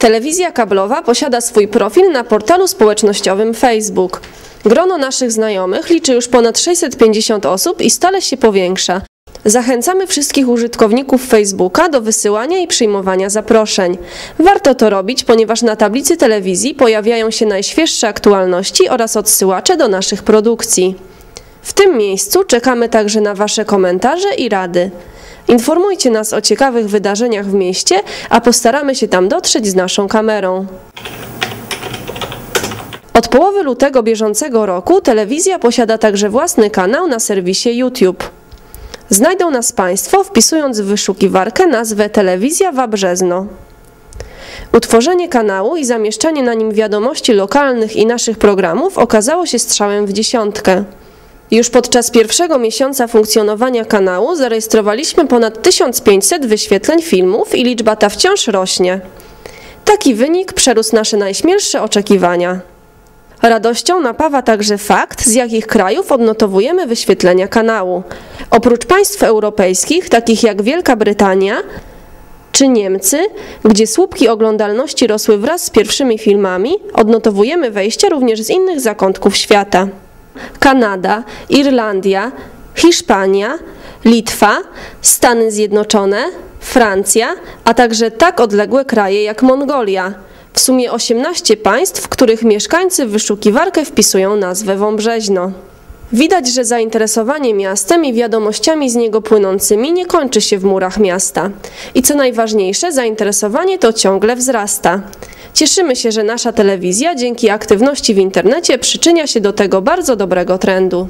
Telewizja kablowa posiada swój profil na portalu społecznościowym Facebook. Grono naszych znajomych liczy już ponad 650 osób i stale się powiększa. Zachęcamy wszystkich użytkowników Facebooka do wysyłania i przyjmowania zaproszeń. Warto to robić, ponieważ na tablicy telewizji pojawiają się najświeższe aktualności oraz odsyłacze do naszych produkcji. W tym miejscu czekamy także na Wasze komentarze i rady. Informujcie nas o ciekawych wydarzeniach w mieście, a postaramy się tam dotrzeć z naszą kamerą. Od połowy lutego bieżącego roku telewizja posiada także własny kanał na serwisie YouTube. Znajdą nas Państwo wpisując w wyszukiwarkę nazwę Telewizja Wabrzezno. Utworzenie kanału i zamieszczanie na nim wiadomości lokalnych i naszych programów okazało się strzałem w dziesiątkę. Już podczas pierwszego miesiąca funkcjonowania kanału zarejestrowaliśmy ponad 1500 wyświetleń filmów i liczba ta wciąż rośnie. Taki wynik przerósł nasze najśmielsze oczekiwania. Radością napawa także fakt, z jakich krajów odnotowujemy wyświetlenia kanału. Oprócz państw europejskich, takich jak Wielka Brytania czy Niemcy, gdzie słupki oglądalności rosły wraz z pierwszymi filmami, odnotowujemy wejścia również z innych zakątków świata. Kanada, Irlandia, Hiszpania, Litwa, Stany Zjednoczone, Francja, a także tak odległe kraje jak Mongolia. W sumie 18 państw, w których mieszkańcy w wyszukiwarkę wpisują nazwę Wąbrzeźno. Widać, że zainteresowanie miastem i wiadomościami z niego płynącymi nie kończy się w murach miasta. I co najważniejsze, zainteresowanie to ciągle wzrasta. Cieszymy się, że nasza telewizja dzięki aktywności w internecie przyczynia się do tego bardzo dobrego trendu.